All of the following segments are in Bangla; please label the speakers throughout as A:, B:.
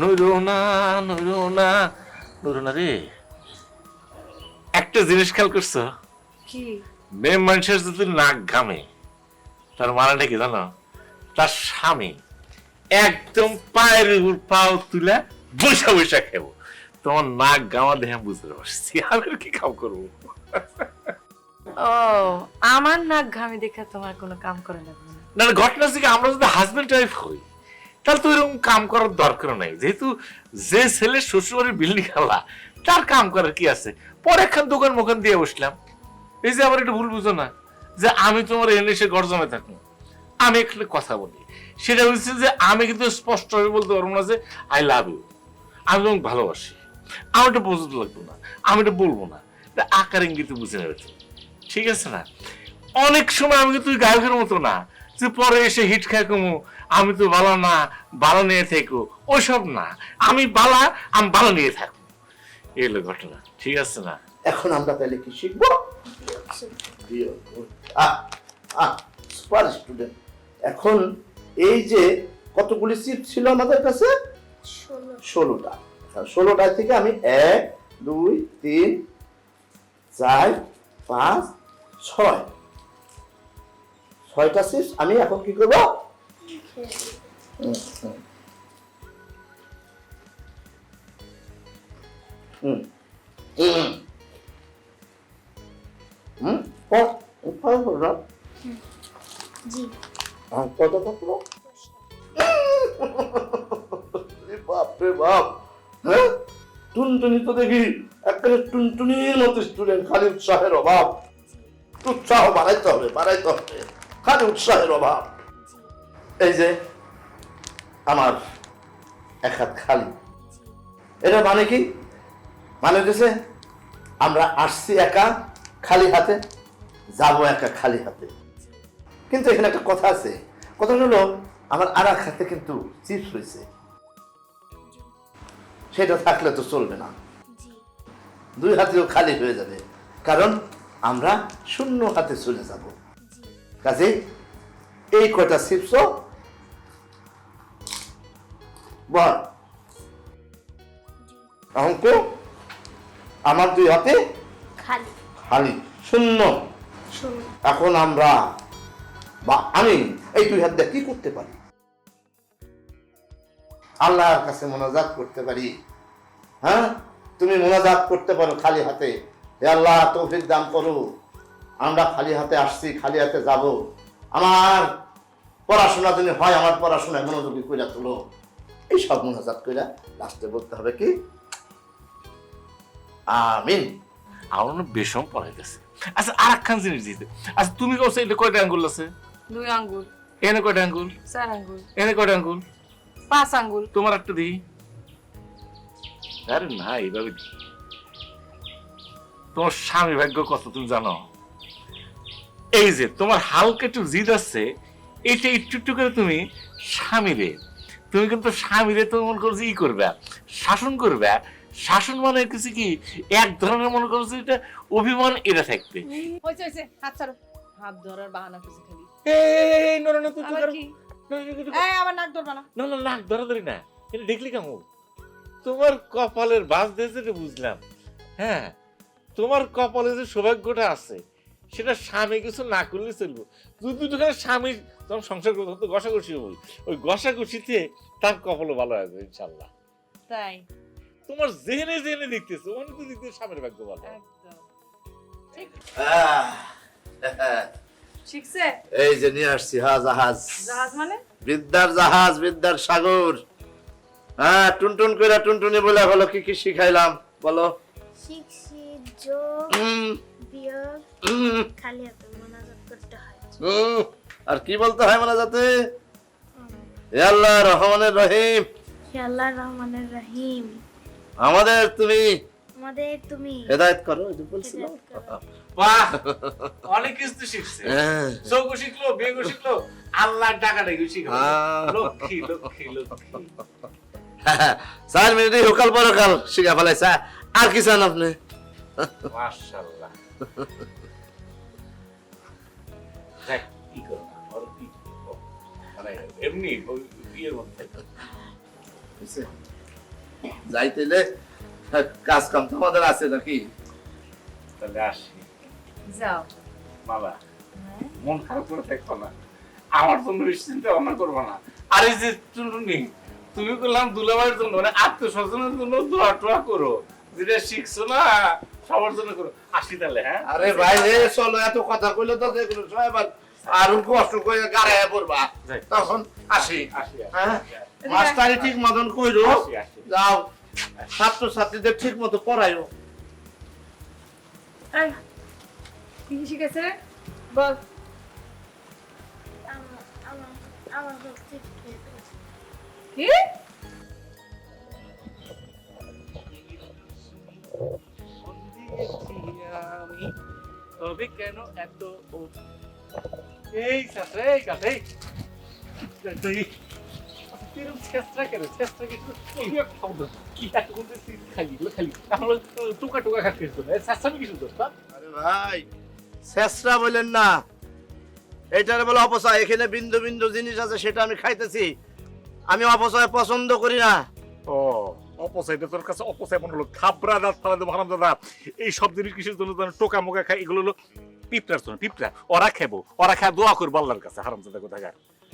A: নুরুনা নুরুনা। নুরুনা রে একটা জিনিস খেয়াল করছ?
B: কি?
A: মেয়ে মানুষের যদি নাক ঘামে তার মানেটা কি জানো? তার স্বামী একদম পায়ের উপর পাও তুলে বসে বসে খেবো। তোমার নাক গামা দেখে আমি বুঝতে পারছি আমি আর কি কাম করব?
B: ও আমার নাক ঘামে দেখে তোমার কোনো কাম করে না।
A: না ঘটনা হচ্ছে আমরা যদি হাজবেন্ড ওয়াইফ হই তাহলে তো এরকম কাম করার দরকার নাই। যেহেতু যে ছেলে শ্বশুরবাড়ির বিল্ডিং খালা তার কাম করার কি আছে? পরে একখান দোকান মোকান দিয়ে বসলাম। এই যে আবার একটু ভুল বুঝো না, যে আমি তোমার এনে সে গর্জমে থাকব আমি একটু কথা বলি। সেটা হচ্ছে যে আমি কিন্তু স্পষ্ট ভাবে বলতে পারব না যে আই লাভ ইউ আমি তোমাকে ভালোবাসি। আমি এটা বোঝাতে লাগবো না। আমি এটা বলব না। আকার ইঙ্গিতে বুঝে নেবে তুমি। ঠিক আছে না? অনেক সময় আমি কিন্তু গায়কের মতো না, যে পরে এসে হিট খায় কমু আমি তো বালা না বালা নিয়ে থেকো। ওইসব না আমি বালা আমি বালা নিয়ে থাকব। এই হলো ঘটনা ঠিক আছে না?
C: এখন আমরা তাহলে কি শিখব? সুপার স্টুডেন্ট এখন এই যে কতগুলি সিট ছিল আমাদের কাছে? ষোলোটা। ষোলোটা থেকে আমি এক দুই তিন চার পাঁচ ছয়। ছয়টা সিট আমি এখন কি করব? হ্যাঁ? টুনটুনি তো দেখি টুনটুনির খালি উৎসাহের অভাব। বাড়াইতে হবে বাড়াইতে হবে। খালি উৎসাহের অভাব। এই যে, আমার এক হাত খালি। এটা মানে কি? মানে হচ্ছে আমরা আসছি একা খালি হাতে, যাব একা খালি হাতে। কিন্তু এখানে একটা কথা আছে। কথা হলো, আমার আর এক হাতে কিন্তু চিপস হয়েছে সেটা থাকলে তো চলবে না। দুই হাতেও খালি হয়ে যাবে। কারণ আমরা শূন্য হাতে চলে যাব। কাজে এই কয়টা চিপসও বল। অঙ্ক? আমার দুই হাতে?
D: খালি।
C: খালি। শূন্য। এখন আমরা বা আমি এই দুই হাত দিয়ে কি করতে পারি? আল্লাহর কাছে মোনাজাত করতে পারি। হ্যাঁ? তুমি মোনাজাত করতে পারো খালি হাতে। হে আল্লাহ তৌফিক দান করো। আমরা খালি হাতে আসছি খালি হাতে যাব। আমার পড়াশোনা যদি হয় আমার পড়াশোনায় মনোযোগী করে তুলো। এই সব মোনাজাত কইরা লাস্টে বলতে হবে কি? আমিন।
A: আমার না বেশম পড়াইতেছে আচ্ছা আর একখান জিনিস দিতে। আচ্ছা তুমি কইছো এটা কয়টা আঙ্গুল আছে?
B: দুই আঙ্গুল।
A: এনে কয়টা আঙ্গুল?
B: চার আঙ্গুল।
A: এনে কয়টা আঙ্গুল?
B: পাঁচ আঙ্গুল।
A: তোমার একটা দিই। আরে না এইভাবে তোমার স্বামী ভাগ্য কত তুমি জানো? এই যে তোমার হালকা একটু জিদ আছে এটা একটু একটু করে তুমি স্বামীরে তুমি কিন্তু স্বামীরে তো মনে করছ ই করবে শাসন করবে। শাসন মানে কিছু কি? এক ধরনের মনে করছ এটা অভিমান এটা থাকবে।
B: হয়েছে হয়েছে হাত ছাড়ো। হাত ধরার বাহানা কিছু খালি।
A: এই না না তুই
B: এই আবার নাক ধরবা না।
A: না না নাক ধরাধরি না। এটা দেখলি কেমন? তোমার কপালের বাস দিয়েছে এটা বুঝলাম। হ্যাঁ তোমার কপালে যে সৌভাগ্যটা আছে সেটা স্বামী কিছু না করলে চলবো। দুই দুটোখানে স্বামী তখন সংসার করতে তো ঘষাঘষি হব ওই ঘষাঘষিতে তার কপালও ভালো হবে ইনশাল্লাহ।
B: তাই?
A: তোমার জেনে জেনে দেখতেছো অনেক তো দেখতে স্বামীর ভাগ্য ভালো।
B: একদম। ঠিক।
C: আহ,
B: শিখছে?
C: এই যে নিয়ে আসছি হা জাহাজ।
B: জাহাজ মানে?
C: বিদ্যার জাহাজ বিদ্যার সাগর। হ্যাঁ টুনটুন কইরা টুনটুনি বলে হলো কি কি শিখাইলাম? বলো।
D: শিখছি যোগ বিয়োগ খালি হাতে মোনাজাত করতে হয়।
C: আর কি বলতে হয় মানে যাতে হে আল্লাহ রহমানের রহিম।
D: আল্লাহ রহমানের রহিম।
C: আমাদের তুমি?
D: আমাদের তুমি।
C: হেদায়েত করো
A: বাহ! অনেক কিছু শিখছে।
C: হ্যাঁ।
A: চৌকো শিখলো বেগো শিখলো আল্লাহ টাকা ডেকে শিখলো লক্ষ্মী লক্ষ্মী লক্ষ্মী।
C: চার মিনিটে হোকাল পরকাল শিখা ফেলাইছা। আর কি চান আপনি?
A: মাশাআল্লাহ। এমনি ইয়ের মধ্যে।
C: যাইতেলে কাজ কাম তো আমাদের আছে নাকি?
A: তাহলে আসি।
B: যাও।
A: বাবা মন খারাপ করে থাকব না। আমার জন্য চিন্তা ভাবনা করব না। আরে যে টুনটুনি তুমি করলাম দুলাভাইয়ের জন্য মানে আত্মীয় স্বজনের জন্য দোয়া টোয়া করো। যেটা শিখছো না সবার জন্য করো। আসি তাহলে হ্যাঁ?
C: আরে ভাই রে চলো এত কথা কইলে তো যেগুলো সব এবার আরও কষ্ট করে গাড়ায় পড়বা। তখন আসি।
A: আসি
C: হ্যাঁ? মাস্টারি ঠিক মতন কইরো। যাও। ছাত্র ছাত্রীদের ঠিক মতো পড়াইও।
B: কি শিখেছে? বল। কি?
A: আমি তবে কেন এত ও- এই সাথে এই কাছে তুই কিরম চেষ্টা করে চেষ্টা করে এই এক শব্দ কি এত বলতে খালি খালি। আমরা টুকা টুকা খাচ্ছিস চেষ্টা কিছু দোস্ত
C: আরে ভাই শেষরা বললেন না। এইটারে বলে অপচয়। এখানে বিন্দু বিন্দু জিনিস আছে সেটা আমি খাইতেছি। আমি অপচয় পছন্দ করি না।
A: ও অপচয়টা তোর কাছে অপচয় মনে হলো। খাবরা দাঁত ফালা দেবো হারাম দাদা এই সব জিনিস কিসের জন্য টোকা মোকা খাই এগুলো হলো পিঁপড়ার জন্য পিঁপড়া ওরা খাব ওরা খায় দোয়া করব আল্লাহর কাছে হারাম দাদা কোথায়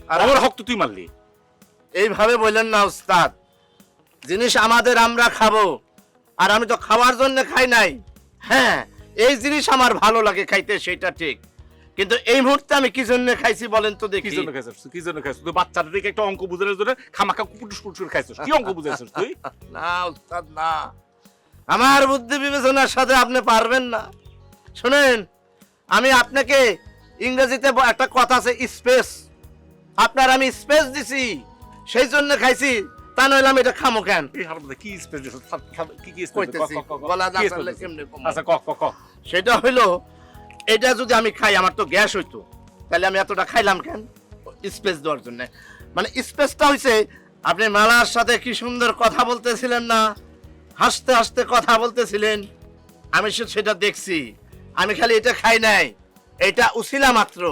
C: আর
A: আমার হক তো তুই মারলি।
C: এইভাবে বললেন না উস্তাদ। জিনিস আমাদের আমরা খাব আর আমি তো খাওয়ার জন্য খাই নাই। হ্যাঁ এই জিনিস আমার ভালো লাগে খাইতে সেটা ঠিক। কিন্তু এই মুহূর্তে আমি কি জন্য খাইছি বলেন তো
A: কি
C: দেখি
A: জন্য খাইছিস কি জন্য খাইছিস? তুই বাচ্চাদের দিকে একটা অঙ্ক বুঝানোর জন্য খামাখা কুটুস কুটুস খাইছিস। কি অঙ্ক বুঝাইছিস তুই?
C: না উস্তাদ না। আমার বুদ্ধি বিবেচনার সাথে আপনি পারবেন না। শুনেন আমি আপনাকে ইংরেজিতে একটা কথা আছে স্পেস। আপনার আমি স্পেস দিছি সেই জন্য খাইছি তা নইলে আমি এটা খামো কেন?
A: কি স্পেস কি কি? আচ্ছা
C: সেটা হইল এটা যদি আমি খাই আমার তো গ্যাস হইতো তাহলে আমি এতটা খাইলাম কেন? স্পেস দেওয়ার জন্য। মানে স্পেসটা হইছে আপনি মালার সাথে কি সুন্দর কথা বলতেছিলেন না? হাসতে হাসতে কথা বলতেছিলেন আমি সেটা দেখছি। আমি খালি এটা খাই নাই। এটা উছিলা মাত্র।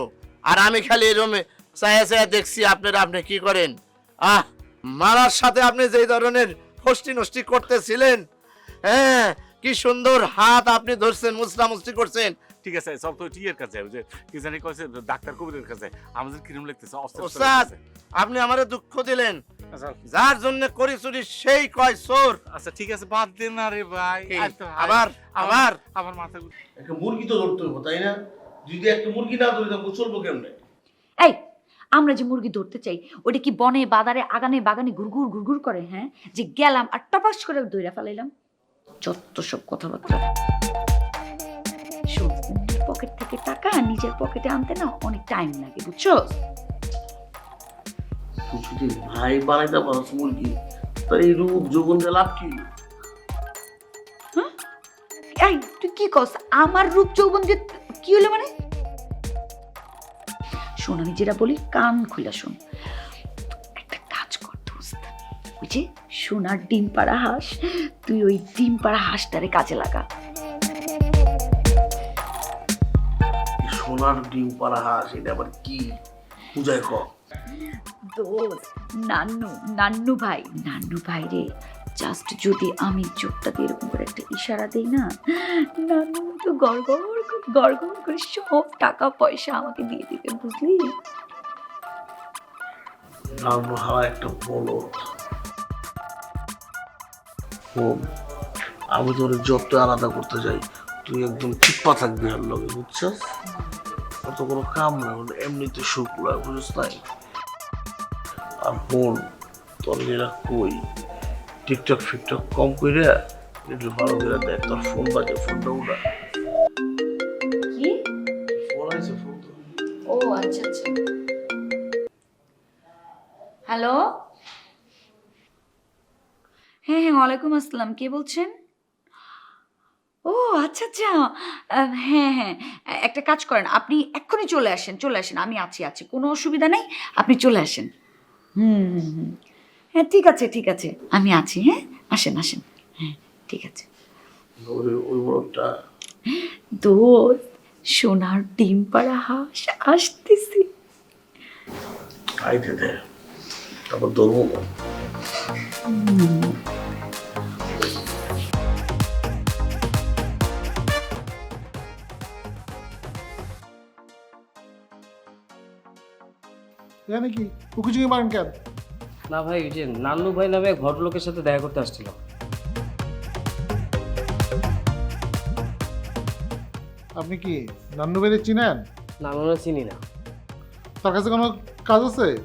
C: আর আমি খালি এরমে চায়া চায়া দেখছি, আপনারা আপনি কি করেন? আহ, মারার সাথে আপনি যে ধরনের ফষ্টি নষ্টি করতেছিলেন হ্যাঁ কি সুন্দর হাত আপনি ধরছেন মুসলা মুসলি করছেন।
A: ঠিক আছে সব তো টিয়ের কাছে যে কি জানি কইছে ডাক্তার কবিরের কাছে আমাদের কিরম লাগতেছে
C: ওস্তাদ আপনি আমারে দুঃখ দিলেন।
A: আচ্ছা।
C: যার জন্য করি চুরি সেই কয় চোর।
A: আচ্ছা ঠিক আছে বাদ দে না রে ভাই। তো হাই-
C: আবার আবার?
A: আমার মাথা ঘুর-
C: একটা মুরগি তো ধরতে হবে তাই না? যদি একটা মুরগি না ধরি তাহলে চলবো কেমনে?
E: এই আমরা যে মুরগি ধরতে চাই ওটা কি বনে বাদারে আগানে বাগানে ঘুরঘুর ঘুরঘুর করে হ্যাঁ? যে গেলাম আর টপাস করে দইরা ফেলাইলাম। যত সব কথাবার্তা। পকেট থেকে টাকা নিজের পকেটে আনতে না অনেক টাইম লাগে বুঝছ?
C: ভাই বানাইতে মুরগি তার এই রূপ যৌবন দিয়ে লাভ কি?
E: এই তুই কি কস? আমার রূপ যৌবন যে কি হলো মানে? শোন আমি যেটা বলি কান খুলে শোন। একটা কাজ কর দোস্ত। ওই সোনার ডিম পাড়া হাঁস তুই ওই ডিম পাড়া হাঁসটারে কাজে লাগা।
C: সোনার ডিম পাড়া হাঁস এটা আবার কি? পূজায় ক।
E: দোস্ত নান্নু নান্নু ভাই নান্নু ভাই রে জাস্ট যদি আমি চোখটা দিয়ে এরকম করে একটা ইশারা দিই না নান্নু তো গড় গড় করে সব টাকা পয়সা আমাকে দিয়ে দিবে বুঝলি?
C: নাম হাওয়া একটা বলো শোন আমি তোর যত আলাদা করতে যাই তুই একদম চিপ্পা থাকবি আর লগে বুঝছস? অত কোনো কাম না মানে এমনিতে সুখ বুঝছ তাই আর বোন তোর যেটা কই? টিকটক ফিকটক কম কইরে একটু ভালো করে দেখ তোর ফোন বাজে ফোনটা
E: ও আচ্ছা আচ্ছা। হ্যালো হ্যাঁ হ্যাঁ ওয়ালাইকুম আসসালাম কে বলছেন? ও আচ্ছা আচ্ছা। আহ, হ্যাঁ হ্যাঁ। একটা কাজ করেন আপনি এক্ষুনি চলে আসেন চলে আসেন আমি আছি আছি। কোনো অসুবিধা নেই আপনি চলে আসেন। হুম হুম হুম। হ্যাঁ ঠিক আছে ঠিক আছে আমি আছি হ্যাঁ? আসেন আসেন। হ্যাঁ ঠিক আছে।
C: ওই ওই মোড়কটা
E: দোস্ত সোনার ডিম পাড়া হাঁস আসতেছি।
C: আইতে দে তারপর ধরবো।
F: জানি কি উকিচুকি মারেন কেন?
G: না ভাই ওই যে নান্নু ভাই নামে এক ভদ্রলোকের সাথে দেখা করতে আসছিল।
F: আপনি কি নান্নু বেদের চিনেন?
G: না আমি নান্নু চিনি না।
F: তার কাছে কোনো কাজ আছে?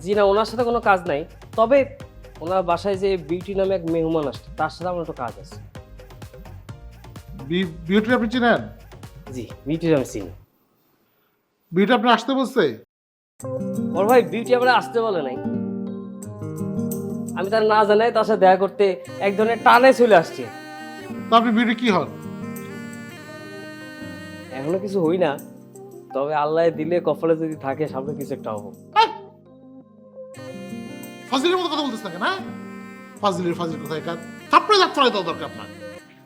G: জি না ওনার সাথে কোনো কাজ নাই। তবে ওনার বাসায় যে বিউটি নামে এক মেহমান আসছে তার সাথে আমার একটু কাজ আছে।
F: বি- বিউটি আপনি চিনেন?
G: জি বিউটি আমি চিনি।
F: বিউটি আপনি আসতে বলছে?
G: ওর ভাই বিউটি আমরা আসতে বলে নাই। আমি তার না জানাই তার সাথে দেখা করতে এক ধরনের টানে চলে আসছে।
F: তো আপনি বিউটি কি হন
G: এখনও কিছু হই না তবে আল্লাহ দিলে কপালে যদি থাকে সামনে কিছু একটা হব।
F: ফাজিলের মতো কথা বলতেছ না হ্যাঁ? ফাজিলের ফাজিল কোথায় কাজ দাঁত ফলাই দরকার আপনার।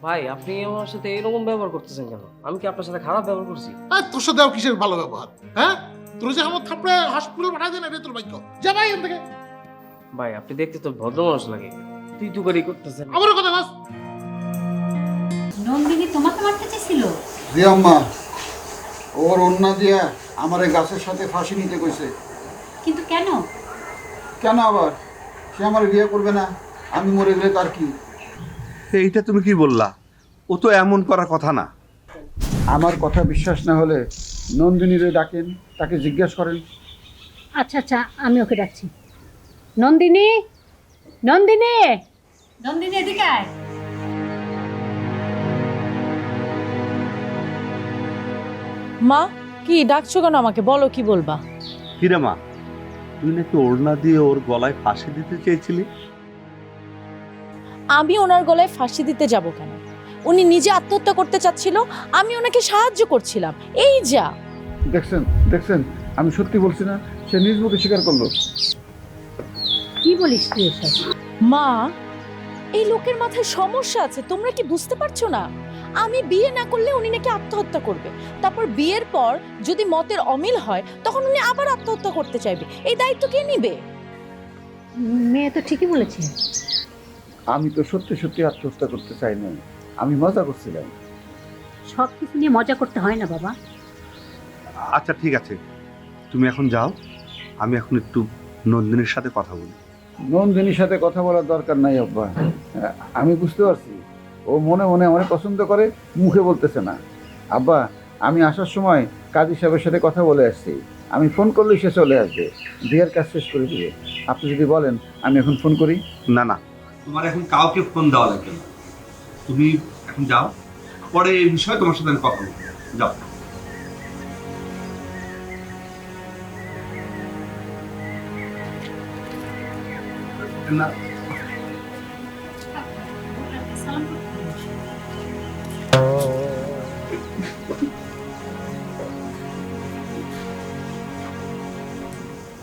G: ভাই আপনি আমার সাথে এরকম ব্যবহার করতেছেন কেন? আমি কি আপনার সাথে খারাপ ব্যবহার করছি?
F: তোর সাথে কিসের ভালো ব্যবহার হ্যাঁ? তোর যে আমার থাপড়ে হসপিটাল পাঠাই দেন এটা তোর ভাগ্য। যা ভাই এখান থেকে।
G: ভাই আপনি দেখতে তো ভদ্র মানুষ লাগে। তুই তু করি করতেছেন।
F: আমারও কথা বাস।
H: নন্দিনী তোমাকে মারতে চেয়েছিল?
I: জি আম্মা ওর অন্যা দিয়া আমার এই গাছের সাথে ফাঁসি নিতে কইছে।
H: কিন্তু কেন?
I: কেন আবার? সে আমার বিয়ে করবে না আমি মরে গেলে তার কি?
J: এইটা তুমি কি বললা? ও তো এমন করার কথা না।
I: আমার কথা বিশ্বাস না হলে নন্দিনীরে ডাকেন তাকে জিজ্ঞেস করেন।
H: আচ্ছা আচ্ছা আমি ওকে ডাকছি। নন্দিনী? নন্দিনী? নন্দিনী এদিকে আয়।
B: মা কি ডাকছো কেন আমাকে? বলো কি বলবা?
J: কিরে মা তুই নাকি ওড়না দিয়ে ওর গলায় ফাঁসি দিতে চেয়েছিলি?
K: আমি ওনার গলায় ফাঁসি দিতে যাব কেন? উনি নিজে আত্মহত্যা করতে চাচ্ছিল আমি ওনাকে সাহায্য করছিলাম। এই যা।
I: দেখছেন দেখছেন আমি সত্যি বলছি না সে নিজ মুখে স্বীকার করল।
H: কি বলিস তুই এসব?
K: মা এই লোকের মাথায় সমস্যা আছে তোমরা কি বুঝতে পারছ না? আমি বিয়ে না করলে উনি নাকি আত্মহত্যা করবে। তারপর বিয়ের পর যদি মতের অমিল হয় তখন উনি আবার আত্মহত্যা করতে চাইবে। এই দায়িত্ব কে নিবে?
H: মেয়ে তো ঠিকই বলেছে।
I: আমি তো সত্যি সত্যি আত্মহত্যা করতে চাই না আমি মজা করছিলাম।
H: সব কিছু নিয়ে মজা করতে হয় না বাবা।
J: আচ্ছা ঠিক আছে। তুমি এখন যাও। আমি এখন একটু নন্দিনীর সাথে কথা বলি।
I: নন্দিনীর সাথে কথা বলার দরকার নাই আব্বা। আমি বুঝতে পারছি। ও মনে মনে অনেক পছন্দ করে মুখে বলতেছে না। আব্বা আমি আসার সময় কাজী সাহেবের সাথে কথা বলে আসছি। আমি ফোন করলেই সে চলে আসবে। বিয়ের কাজ শেষ করে দিবে। আপনি যদি বলেন আমি এখন ফোন করি।
J: না না। তোমার এখন কাউকে ফোন দেওয়া লাগবে না। তুমি এখন যাও। পরে এই বিষয়ে তোমার সাথে আমি কথা যাও।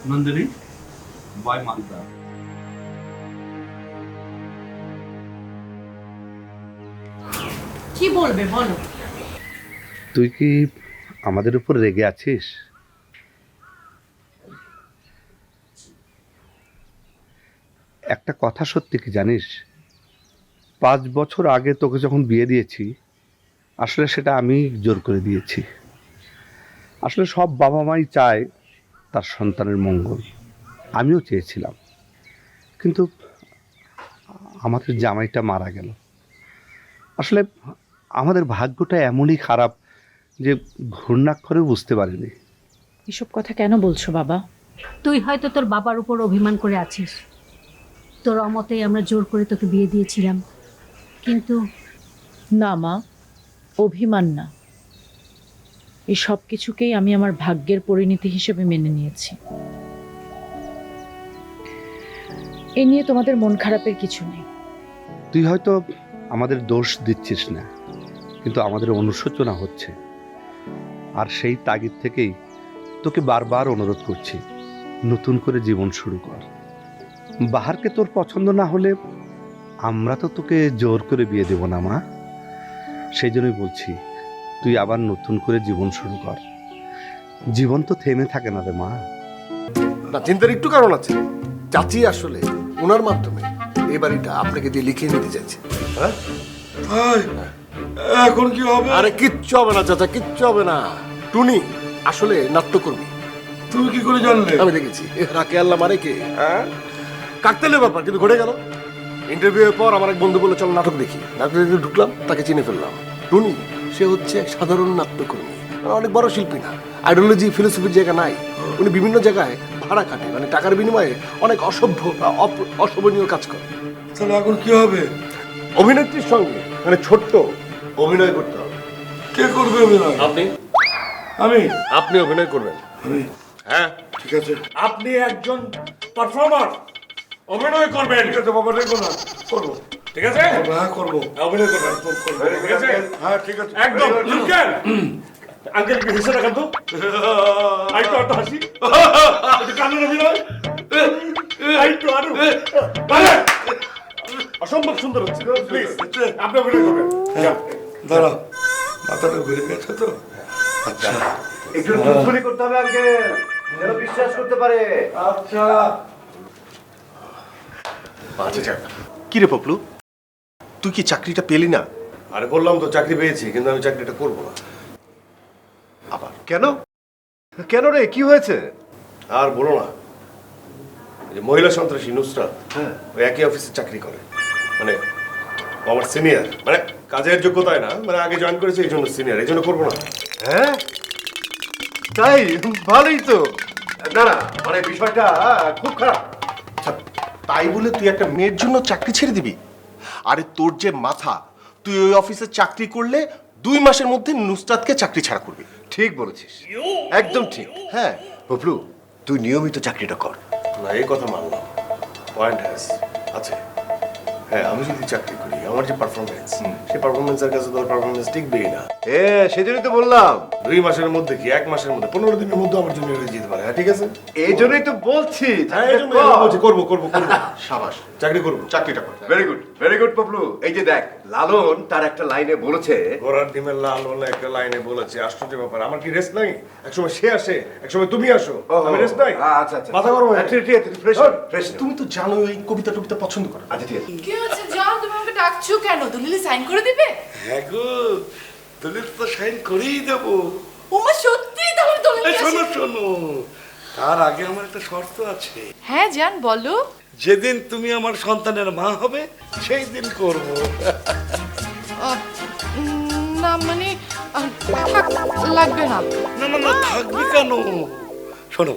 J: নন্দিনী বয় মানতা
B: কি বলবে, বলো।
J: তুই কি আমাদের উপর রেগে আছিস? একটা কথা সত্যি কি জানিস? পাঁচ বছর আগে তোকে যখন বিয়ে দিয়েছি, আসলে সেটা আমি জোর করে দিয়েছি। আসলে সব বাবা মাই চায় তার সন্তানের মঙ্গল। আমিও চেয়েছিলাম। কিন্তু আমাদের জামাইটা মারা গেল। আসলে আমাদের ভাগ্যটা এমনই খারাপ যে ঘূর্ণাক্ষরে বুঝতে পারিনি।
K: এসব কথা কেন বলছো বাবা?
H: তুই হয়তো তোর বাবার উপর অভিমান করে আছিস। তোর অমতেই আমরা জোর করে তোকে বিয়ে দিয়েছিলাম। কিন্তু
K: না মা অভিমান না। এই সব কিছুকেই আমি আমার ভাগ্যের পরিণতি হিসেবে মেনে নিয়েছি। এ নিয়ে তোমাদের মন খারাপের কিছু নেই।
J: তুই হয়তো আমাদের দোষ দিচ্ছিস না। কিন্তু আমাদের অনুশোচনা হচ্ছে। আর সেই তাগিদ থেকেই তোকে বারবার অনুরোধ করছি নতুন করে জীবন শুরু কর। বাহারকে তোর পছন্দ না হলে আমরা তো তোকে জোর করে বিয়ে দেব না মা। সেই জন্যই বলছি তুই আবার নতুন করে জীবন শুরু কর। জীবন তো থেমে থাকে না রে মা।
L: না চিন্তার একটু কারণ আছে। চাচি আসলে ওনার মাধ্যমে এই বাড়িটা আপনাকে দিয়ে লিখিয়ে নিতে চাইছে। হ্যাঁ?
C: এখন কি হবে?
L: আরে কিচ্ছু হবে না চাচা কিচ্ছু হবে না। টুনি আসলে নাট্যকর্মী। তুমি কি করে জানলে? আমি দেখেছি। রাকে আল্লাহ মারে কে? হ্যাঁ? কাকতালীয় ব্যাপার কিন্তু ঘটে গেল। ইন্টারভিউ এর পর আমার এক বন্ধু বলল চল নাটক দেখি। নাটক দেখতে ঢুকলাম তাকে চিনে ফেললাম। টুনি সে হচ্ছে এক সাধারণ নাট্যকর্মী। মানে অনেক বড় শিল্পী না। আইডিওলজি ফিলোসফির জায়গা নাই। উনি বিভিন্ন জায়গায় ভাড়া খাটে। মানে টাকার বিনিময়ে অনেক অসভ্য বা অপ- অশোভনীয় কাজ করে। তাহলে এখন কি হবে? অভিনেত্রীর সঙ্গে মানে ছোট্ট অভিনয় করতে হবে। কে করবে অভিনয়? আপনি? আমি? আপনি অভিনয় করবেন। আমি। হ্যাঁ। ঠিক আছে।
M: আপনি একজন পারফর্মার অভিনয় করবেন।
L: ঠিক আছে বাবা দেখো না। করব।
M: ঠিক আছে?
L: হ্যাঁ করব।
M: অভিনয় করবেন। ঠিক আছে।
L: হ্যাঁ ঠিক আছে।
M: একদম। লুকেন আঙ্কেল কি হেসে রাখেন তো। আই তো একটা হাসি কান্নার অভিনয়। আই তো আরও অসম্ভব সুন্দর হচ্ছে। প্লিজ আপনি অভিনয় করবেন। যান।
L: দাঁড়া মাথাটা ঘুরে গেছে তো? আচ্ছা।
M: একটু টুনটুনি করতে হবে আঙ্কেল যেন বিশ্বাস করতে পারে।
L: আচ্ছা।
M: আচ্ছা যাক। কি রে পপলু? তুই কি চাকরিটা পেলি না?
L: আরে বললাম তো চাকরি পেয়েছি কিন্তু আমি চাকরিটা করব না।
M: আবার কেন? কেন রে কি হয়েছে?
L: আর বলো না। যে মহিলা সন্ত্রাসী নুসরাত হ্যাঁ। ওই একই অফিসে চাকরি করে। মানে আমার সিনিয়র মানে কাজের যোগ্যতায় না মানে আগে জয়েন করেছে এই জন্য সিনিয়র এই জন্য করব না।
M: হ্যাঁ? তাই? ভালোই তো। না না মানে বিষয়টা খুব খারাপ।
L: আচ্ছা, তাই বলে তুই একটা মেয়ের জন্য চাকরি ছেড়ে দিবি? আরে তোর যে মাথা তুই ওই অফিসে চাকরি করলে দুই মাসের মধ্যে নুসরাতকে চাকরি ছাড়া করবি।
M: ঠিক বলেছিস। একদম ঠিক। হ্যাঁ। ববলু তুই নিয়মিত চাকরিটা কর।
L: না এই কথা মানলাম। পয়েন্ট হ্যাস আছে। হ্যাঁ আমি যদি চাকরি করি আমার যে পারফরমেন্স সেই পারফরমেন্সের কাছে তোর পারফরমেন্স টিকবেই না।
M: এ সেজন্যই তো বললাম।
L: দুই মাসের মধ্যে কি এক মাসের মধ্যে পনেরো দিনের মধ্যে আমার জন্য হয়ে যেতে পারে হ্যাঁ ঠিক আছে?
M: এই জন্যই তো বলছি
L: হ্যাঁ এই জন্য বলছি, করব করব করব। সাবাস। চাকরি করব।
M: চাকরিটা কর। Very good very good Poplu এই যে দেখ লালন তার একটা লাইনে বলেছে।
L: ঘোড়ার ডিমের লাল বলে একটা লাইনে বলেছে আশ্চর্য ব্যাপার। আমার কি রেস্ট নাই? একসময় সে আসে একসময় তুমি আসো। আমি রেস্ট নাই?
M: আচ্ছা আচ্ছা।
L: মাথা গরম
M: ঠিক আছে ফ্রেশ ফ্রেশ
L: তুমি তো জানো এই কবিতা টবিতা পছন্দ করো।
M: আচ্ছা ঠিক আছে।
N: কি হচ্ছে? তুমি আমাকে ডাকছো কেন? দলিলে সাইন করে দিবে?
M: হ্যাঁ গো দলিল তো সাইন করেই দেবো।
N: ওমা সত্যি তাহলে দলিল
M: শোনো শোনো তার আগে আমার একটা শর্ত আছে।
N: হ্যাঁ জান বলো।
M: যেদিন তুমি আমার সন্তানের মা হবে সেই দিন করব।
N: না মানে লাগবে না।
M: না না না থাকবে কেন? শোনো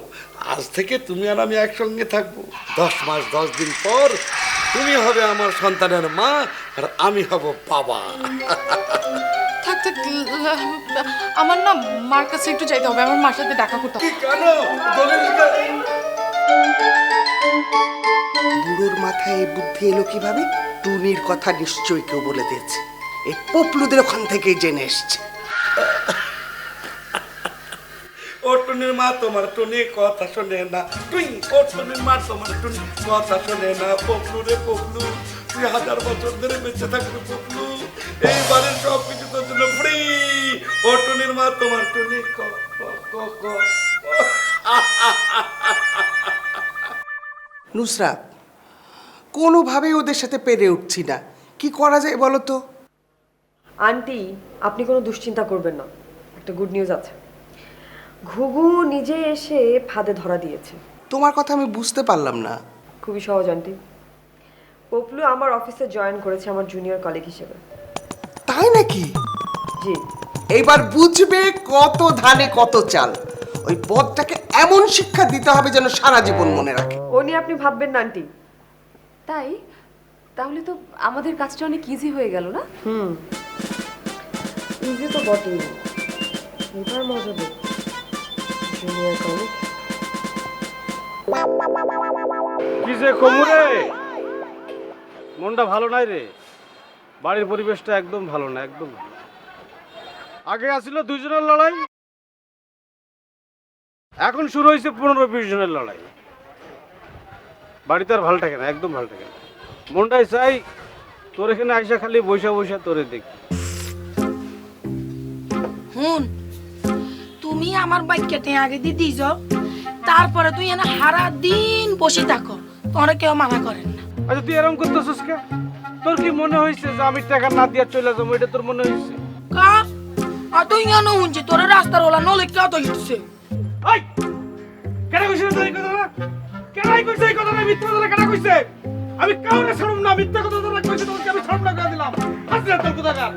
M: আজ থেকে তুমি আর আমি একসঙ্গে থাকব। দশ মাস দশ দিন পর তুমি হবে আমার সন্তানের মা আর আমি হব বাবা।
N: থাক থাক আমার না মার কাছে একটু যাইতে হবে আমার মার সাথে দেখা করতে হবে।
M: কেন?
O: বুড়োর মাথায় এই বুদ্ধি এলো কীভাবে? টুনির কথা নিশ্চয়ই কেউ বলে দিয়েছে। এই পপলুদের ওখান থেকেই জেনে এসছে।
M: ও টুনির মা তোমার টুনি কথা শোনে না। তুই ও টুনির মা তোমার টুনি কথা শোনে না। পপলু রে পপলু তুই হাজার বছর ধরে বেঁচে থাকবে পপলু। এইবারে সব কিছু তোর জন্য ফ্রি ও টুনির মা তোমার টুনি ক ক ক ক।
O: নুসরাত কোনোভাবেই ওদের সাথে পেরে উঠছি না। কি করা যায় বলো তো?
P: আন্টি আপনি কোনো দুশ্চিন্তা করবেন না। একটা গুড নিউজ আছে। ঘুঘু নিজে এসে ফাঁদে ধরা দিয়েছে।
O: তোমার কথা আমি বুঝতে পারলাম না।
P: খুবই সহজ আন্টি। পপলু আমার অফিসে জয়েন করেছে আমার জুনিয়র কলিগ হিসেবে।
O: তাই নাকি?
P: জি।
O: এইবার বুঝবে কত ধানে কত চাল। ওই পদটাকে এমন শিক্ষা দিতে হবে যেন সারা জীবন মনে রাখে।
P: ও নিয়ে আপনি ভাববেন না আন্টি। তাই? তাহলে তো আমাদের কাজটা অনেক ইজি হয়ে গেল না? হুম। ইজি তো বটেই। এবার মজা দেব
Q: কি যে মনটা ভালো নাই রে। বাড়ির পরিবেশটা একদম ভালো না, একদম। আগে আসছিল দুজনের লড়াই। এখন শুরু হয়েছে পনেরো বিশ জনের লড়াই। বাড়িতে আর ভালো থাকে না, একদম ভালো থাকে না। মনটাই চাই, তোর এখানে আইসা খালি বৈশা বৈশা তোরে দেখি।
N: হুন তুমি আমার বাইককে আগে দিয়ে দিছ তারপরে তুই এনে হারা দিন বসে থাকো তোরা কেউ মানা করেন না।
Q: আচ্ছা তুই এরকম করতেছিস কে? তোর কি মনে হয়েছে যে আমি টাকা না দিয়া চলে যাব? এটা তোর মনে হয়েছে?
N: কা? আর তুই কেন হুনছি তোরা রাস্তার ওলা নলে কে তো হিটছে?
Q: কেনাই কইছে এই কথাটা? মিথ্যা কথা কেনা কইছে? আমি কাউরে ছাড়ুম না মিথ্যা কথা যারা কইছে তোমাকে আমি ছাড়ুম না করে দিলাম? হাসলে তোর কোথাকার?